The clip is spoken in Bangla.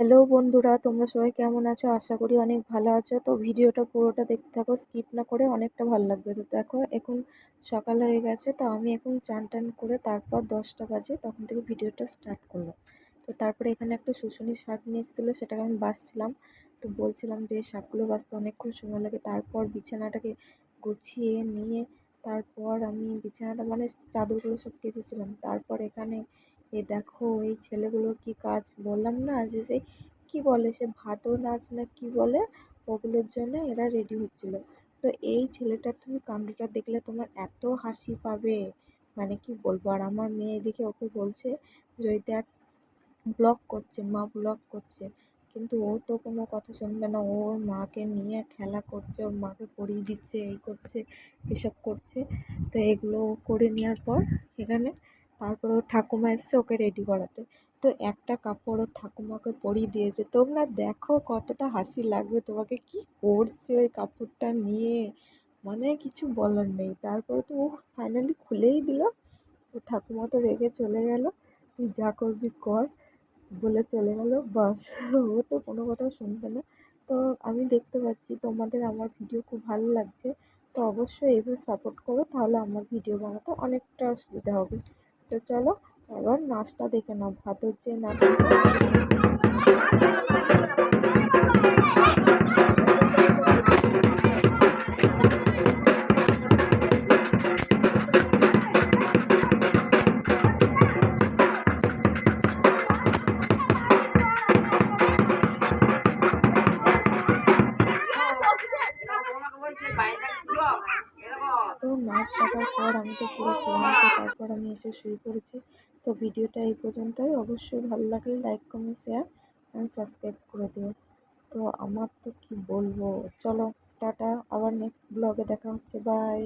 হ্যালো বন্ধুরা, তোমরা সবাই কেমন আছো? আশা করি অনেক ভালো আছো। তো ভিডিওটা পুরোটা দেখতে থাকো, স্কিপ না করে অনেকটা ভালো লাগবে। তো দেখো, এখন সকাল হয়ে গেছে, তো আমি এখন চান টান করে তারপর দশটা বাজে তখন থেকে ভিডিওটা স্টার্ট করলাম। তো তারপরে এখানে একটা শুশুনি শাক নিয়ে এসেছিল, সেটাকে আমি বাছছিলাম তো বলছিলাম যে শাকগুলো বাছতে অনেকক্ষণ সময় লাগে। তারপর বিছানাটাকে গুছিয়ে নিয়ে তারপর আমি বিছানাটা মানে চাদরগুলো সব কেচেছিলাম। তারপর এখানে এ দেখো, এই ছেলেগুলোর কি কাজ? বললাম না যে সেই কী বলে, সে ভাদর নাচ না কী বলে, ওগুলোর জন্য এরা রেডি হচ্ছিল। তো এই ছেলেটার তুমি কাণ্ডটা দেখলে তোমার এত হাসি পাবে। মানে কি বলব, আর আমার মেয়ে এদিকে ওকে বলছে যে দেখ ব্লগ করছে, মা ব্লগ করছে। কিন্তু ও তো কোনো কথা শুনবে না। ওর মাকে নিয়ে খেলা করছে, ওর মাকে পড়িয়ে দিচ্ছে, এই করছে, এসব করছে। তো এগুলো করে নেওয়ার পর এখানে তারপরে ওর ঠাকুমা এসছে ওকে রেডি করাতে। তো একটা কাপড় ওর ঠাকুমাকে পরিয়ে দিয়েছে। তোমরা দেখো কতটা হাসি লাগবে। তোমাকে কি করছে ওই কাপড়টা নিয়ে? মানে কিছু বলার নেই। তারপরে তো ও ফাইনালি খুলেই দিল। তো ঠাকুমা তো রেগে চলে গেল। তুই যা করবি কর বলে চলে গেল। বাস। ও তো কোনো কথা শুনবে না। তো আমি দেখতে পাচ্ছি তোমাদের আমার ভিডিও খুব ভালো লাগছে। তো অবশ্যই এভাবে সাপোর্ট করো। তাহলে আমার ভিডিও বানাতে অনেকটা সুবিধা হবে। তো চলো এবার নাচটা দেখে নাও ভাতের যে নাচটা তো কাটার পর আমি তো পুরো ক্লান্ত তারপর আমি এসে শুয়ে পড়েছি। তো ভিডিওটা এই পর্যন্তই। অবশ্যই ভালো লাগলে like comment share and subscribe করে দিও। তো আমার তো কি বলব? চলো, টাটা। আবার নেক্সট ব্লগে দেখা হচ্ছে। বাই